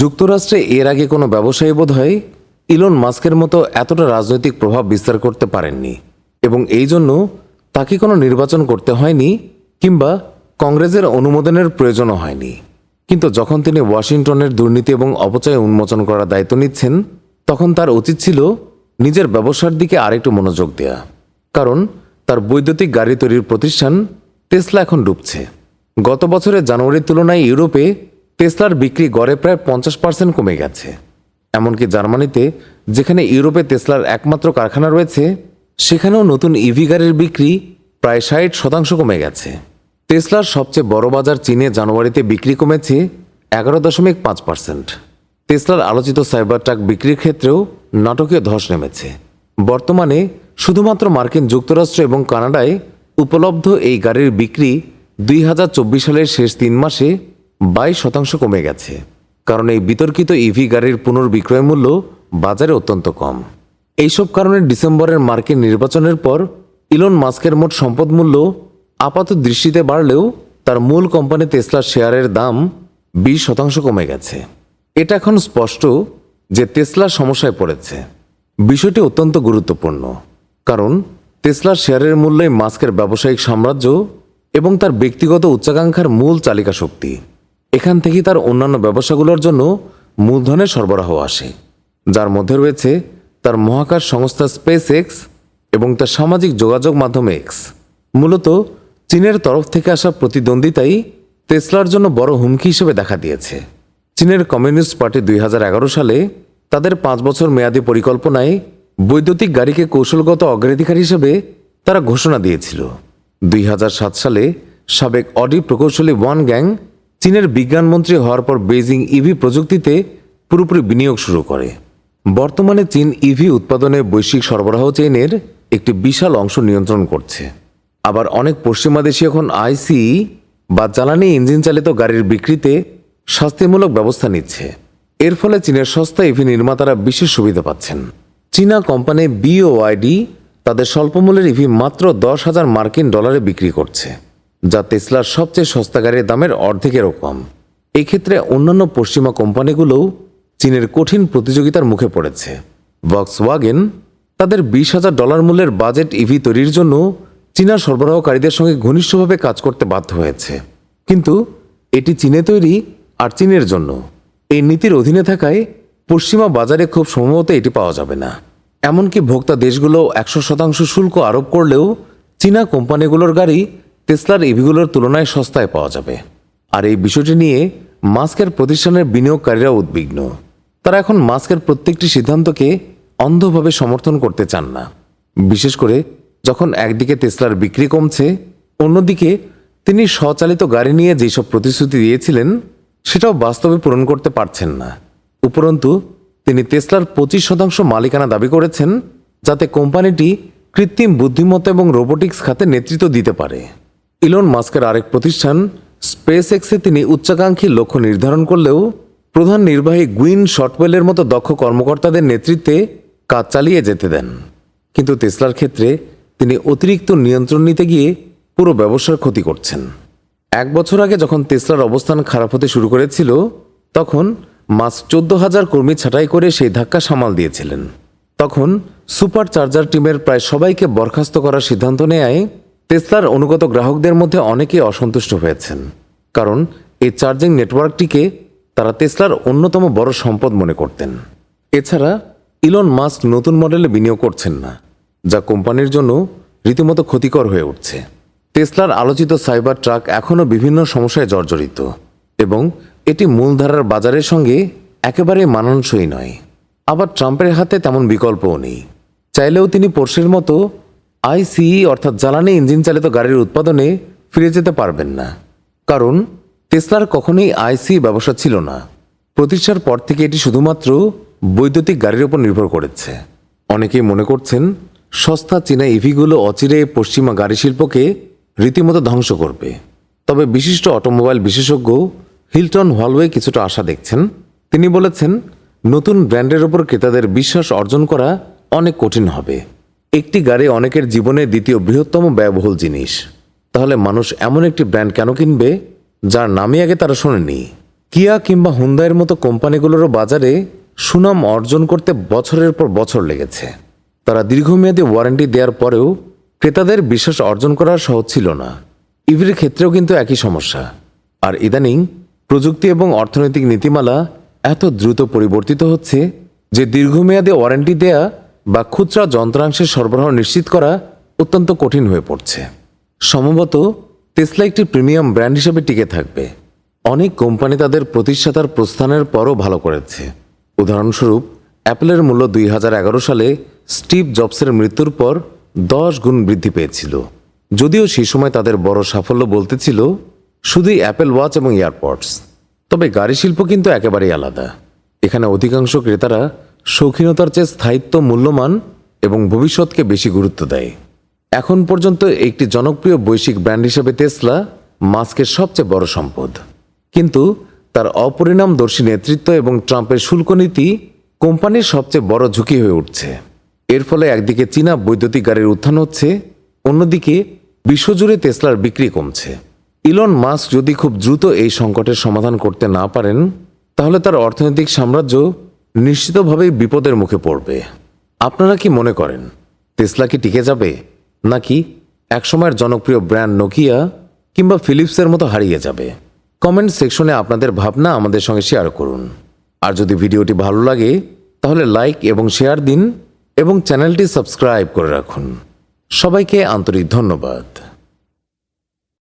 যুক্তরাষ্ট্রে এর আগে কোনো ব্যবসায়ী বোধ হয় ইলন মাস্কের মতো এতটা রাজনৈতিক প্রভাব বিস্তার করতে পারেননি। এবং এই জন্য তাকে কোনো নির্বাচন করতে হয়নি কিংবা কংগ্রেসের অনুমোদনের প্রয়োজনও হয়নি। কিন্তু যখন তিনি ওয়াশিংটনের দুর্নীতি এবং অপচয় উন্মোচন করার দায়িত্ব নিচ্ছেন, তখন তার উচিত ছিল নিজের ব্যবসার দিকে আরেকটু মনোযোগ দেয়া। কারণ তার বৈদ্যুতিক গাড়ি তৈরির প্রতিষ্ঠান টেসলা এখন ডুবছে। গত বছরের জানুয়ারির তুলনায় ইউরোপে টেসলার বিক্রি গড়ে প্রায় পঞ্চাশ পার্সেন্ট কমে গেছে। এমনকি জার্মানিতে, যেখানে ইউরোপে টেসলার একমাত্র কারখানা রয়েছে, সেখানেও নতুন ইভি গাড়ির বিক্রি প্রায় ষাট শতাংশ কমে গেছে। টেসলার সবচেয়ে বড় বাজার চীনে জানুয়ারিতে বিক্রি কমেছে এগারো দশমিক পাঁচ পার্সেন্ট। টেসলার আলোচিত সাইবার ট্রাক বিক্রির ক্ষেত্রেও নাটকীয় ধস নেমেছে। বর্তমানে শুধুমাত্র মার্কিন যুক্তরাষ্ট্র এবং কানাডায় উপলব্ধ এই গাড়ির বিক্রি দুই হাজার চব্বিশ সালের শেষ তিন মাসে বাইশ শতাংশ কমে গেছে, কারণ এই বিতর্কিত ইভি গাড়ির পুনর্বিক্রয় মূল্য বাজারে অত্যন্ত কম। এইসব কারণে ডিসেম্বরের মার্কিন নির্বাচনের পর ইলন মাস্কের মোট সম্পদ মূল্য আপাত দৃষ্টিতে বাড়লেও তার মূল কোম্পানি তেসলার শেয়ারের দাম বিশ শতাংশ কমে গেছে। এটা এখন স্পষ্ট যে তেসলা সমস্যায় পড়েছে। বিষয়টি অত্যন্ত গুরুত্বপূর্ণ, কারণ তেসলার শেয়ারের মূল্যে মাস্কের ব্যবসায়িক সাম্রাজ্য এবং তার ব্যক্তিগত উচ্চাকাঙ্ক্ষার মূল চালিকা শক্তি এখান থেকেই তার অন্যান্য ব্যবসাগুলোর জন্য মূলধনের সরবরাহ আসে। যার মধ্যে রয়েছে তার মহাকাশ সংস্থা স্পেস এক্স এবং তার সামাজিক যোগাযোগ মাধ্যম এক্স মূলত চীনের তরফ থেকে আসা প্রতিদ্বন্দ্বিতাই তেসলার জন্য বড় হুমকি হিসেবে দেখা দিয়েছে। চীনের কমিউনিস্ট পার্টি দুই হাজার এগারো সালে তাদের পাঁচ বছর মেয়াদী পরিকল্পনায় বৈদ্যুতিক গাড়িকে কৌশলগত অগ্রাধিকার হিসেবে তারা ঘোষণা দিয়েছিল। দুই হাজার সাত সালে সাবেক অডি প্রকৌশলী ওয়ান গ্যাং চীনের বিজ্ঞানমন্ত্রী হওয়ার পর বেইজিং ইভি প্রযুক্তিতে পুরোপুরি বিনিয়োগ শুরু করে। বর্তমানে চীন ইভি উৎপাদনে বৈশ্বিক সরবরাহ চেইনের একটি বিশাল অংশ নিয়ন্ত্রণ করছে। আবার অনেক পশ্চিমা দেশই এখন আইসি বা জ্বালানি ইঞ্জিন চালিত গাড়ির বিক্রিতে শাস্তিমূলক ব্যবস্থা নিচ্ছে। এর ফলে চীনের সস্তা ইভি নির্মাতারা বিশেষ সুবিধা পাচ্ছেন। চীনা কোম্পানি বিওআইডি তাদের স্বল্পমূল্যের ইভি মাত্র দশ হাজার মার্কিন ডলারে বিক্রি করছে। যা তেসলার সবচেয়ে সস্তা গাড়ির দামের অর্ধেকেরও কম। এক্ষেত্রে অন্যান্য পশ্চিমা কোম্পানিগুলোও চীনের কঠিন প্রতিযোগিতার মুখে পড়েছে। ভক্স ওয়াগেন তাদের বিশ হাজার ডলার মূল্যের বাজেট ইভি তৈরির জন্য চীনা সরবরাহকারীদের সঙ্গে ঘনিষ্ঠভাবে কাজ করতে বাধ্য হয়েছে। কিন্তু এটি চীনে তৈরি আর চীনের জন্য। এই নীতির অধীনে থাকায় পশ্চিমা বাজারে খুব সম্ভবত এটি পাওয়া যাবে না। এমনকি ভোক্তা দেশগুলো একশো শতাংশ শুল্ক আরোপ করলেও চীনা কোম্পানিগুলোর গাড়ি টেসলার ইভিগুলোর তুলনায় সস্তায় পাওয়া যাবে। আর এই বিষয়টি নিয়ে মাস্কের প্রতিষ্ঠানের বিনিয়োগকারীরা উদ্বিগ্ন। তারা এখন মাস্কের প্রত্যেকটি সিদ্ধান্তকে অন্ধভাবে সমর্থন করতে চান না। বিশেষ করে যখন একদিকে টেসলার বিক্রি কমছে, অন্যদিকে তিনি স্বচালিত গাড়ি নিয়ে যেসব প্রতিশ্রুতি দিয়েছিলেন, সেটাও বাস্তবে পূরণ করতে পারছেন না। উপরন্তু, তিনি তেসলার পঁচিশ শতাংশ মালিকানা দাবি করেছেন, যাতে কোম্পানিটি কৃত্রিম বুদ্ধিমত্তা এবং রোবোটিক্স খাতে নেতৃত্ব দিতে পারে। ইলন মাস্কের আরেক প্রতিষ্ঠান স্পেস এক্সে তিনি উচ্চাকাঙ্ক্ষী লক্ষ্য নির্ধারণ করলেও প্রধান নির্বাহী গুইন শর্টওয়েলের মতো দক্ষ কর্মকর্তাদের নেতৃত্বে কাজ চালিয়ে যেতে দেন। কিন্তু তেসলার ক্ষেত্রে তিনি অতিরিক্ত নিয়ন্ত্রণ নিতে গিয়ে পুরো ব্যবসার ক্ষতি করছেন। এক বছর আগে যখন তেসলার অবস্থান খারাপ হতে শুরু করেছিল, তখন মাস্ক চোদ্দ হাজার কর্মী ছাঁটাই করে সেই ধাক্কা সামাল দিয়েছিলেন। তখন সুপার চার্জার টিমের প্রায় সবাইকে বরখাস্ত করার সিদ্ধান্ত নেয় টেসলার অনুগত গ্রাহকদের মধ্যে অনেকেই অসন্তুষ্ট হয়েছেন। কারণ এই চার্জিং নেটওয়ার্কটিকে তারা টেসলার অন্যতম বড় সম্পদ মনে করতেন। এছাড়া ইলন মাস্ক নতুন মডেলে বিনিয়োগ করছেন না, যা কোম্পানির জন্য রীতিমতো ক্ষতিকর হয়ে উঠছে। টেসলার আলোচিত সাইবার ট্রাক এখনও বিভিন্ন সমস্যায় জর্জরিত এবং এটি মূলধারার বাজারের সঙ্গে একেবারে মানানসই নয়। আবার ট্রাম্পের হাতে তেমন বিকল্পও নেই। চাইলেও তিনি পোর্শের মতো আইসিই অর্থাৎ জ্বালানি ইঞ্জিন চালিত গাড়ির উৎপাদনে ফিরে যেতে পারবেন না। কারণ টেসলার কখনোই আইসি ব্যবসা ছিল না। প্রতিষ্ঠার পর থেকে এটি শুধুমাত্র বৈদ্যুতিক গাড়ির উপর নির্ভর করেছে। অনেকেই মনে করছেন, সস্তা চীনা ইভিগুলো অচিরে পশ্চিমা গাড়ি শিল্পকে রীতিমতো ধ্বংস করবে। তবে বিশিষ্ট অটোমোবাইল বিশেষজ্ঞ হিলটন হলওয়ে কিছুটা আশা দেখছেন। তিনি বলেছেন, নতুন ব্র্যান্ডের ওপর ক্রেতাদের বিশ্বাস অর্জন করা অনেক কঠিন হবে। একটি গাড়ি অনেকের জীবনের দ্বিতীয় বৃহত্তম ব্যয়বহুল জিনিস। তাহলে মানুষ এমন একটি ব্র্যান্ড কেন কিনবে, যার নামই আগে তারা শোনেনি কিয়া কিংবা হুন্দাইয়ের মতো কোম্পানিগুলোরও বাজারে সুনাম অর্জন করতে বছরের পর বছর লেগেছে। তারা দীর্ঘমেয়াদী ওয়ারেন্টি দেওয়ার পরেও ক্রেতাদের বিশ্বাস অর্জন করা সহজ ছিল না। ইভির ক্ষেত্রেও কিন্তু একই সমস্যা। আর ইদানিং প্রযুক্তি এবং অর্থনৈতিক নীতিমালা এত দ্রুত পরিবর্তিত হচ্ছে যে দীর্ঘমেয়াদী ওয়ারেন্টি দেয়া বা খুচরা যন্ত্রাংশের সরবরাহ নিশ্চিত করা অত্যন্ত কঠিন হয়ে পড়ছে। সম্ভবত টেসলা একটি প্রিমিয়াম ব্র্যান্ড হিসেবে টিকে থাকবে। অনেক কোম্পানি তাদের প্রতিষ্ঠাতার প্রস্থানের পরও ভালো করেছে। উদাহরণস্বরূপ, অ্যাপেলের মূল্য দুই হাজার এগারো সালে স্টিভ জবসের মৃত্যুর পর দশ গুণ বৃদ্ধি পেয়েছিল। যদিও সেই সময় তাদের বড় সাফল্য বলতে ছিল শুধুই অ্যাপেল ওয়াচ এবং এয়ারপডস তবে গাড়ি শিল্প কিন্তু একেবারেই আলাদা। এখানে অধিকাংশ ক্রেতারা শৌখিনতার চেয়ে স্থায়িত্ব মূল্যমান এবং ভবিষ্যৎকে বেশি গুরুত্ব দেয়। এখন পর্যন্ত একটি জনপ্রিয় বৈশ্বিক ব্র্যান্ড হিসেবে তেসলা মাস্কের সবচেয়ে বড় সম্পদ। কিন্তু তার অপরিণামদর্শী নেতৃত্ব এবং ট্রাম্পের শুল্ক নীতি কোম্পানির সবচেয়ে বড় ঝুঁকি হয়ে উঠছে। এর ফলে একদিকে চীনা বৈদ্যুতিক গাড়ির উত্থান হচ্ছে, অন্যদিকে বিশ্বজুড়ে তেসলার বিক্রি কমছে। ইলন মাস্ক যদি খুব দ্রুত এই সংকটের সমাধান করতে না পারেন, তাহলে তার অর্থনৈতিক সাম্রাজ্য নিশ্চিতভাবেই বিপদের মুখে পড়বে। আপনারা কি মনে করেন, টেসলা কি টিকে যাবে? নাকি একসময়ের জনপ্রিয় ব্র্যান্ড নোকিয়া কিংবা ফিলিপসের মতো হারিয়ে যাবে? কমেন্ট সেকশনে আপনাদের ভাবনা আমাদের সঙ্গে শেয়ার করুন। আর যদি ভিডিওটি ভালো লাগে, তাহলে লাইক এবং শেয়ার দিন এবং চ্যানেলটি সাবস্ক্রাইব করে রাখুন। সবাইকে আন্তরিক ধন্যবাদ।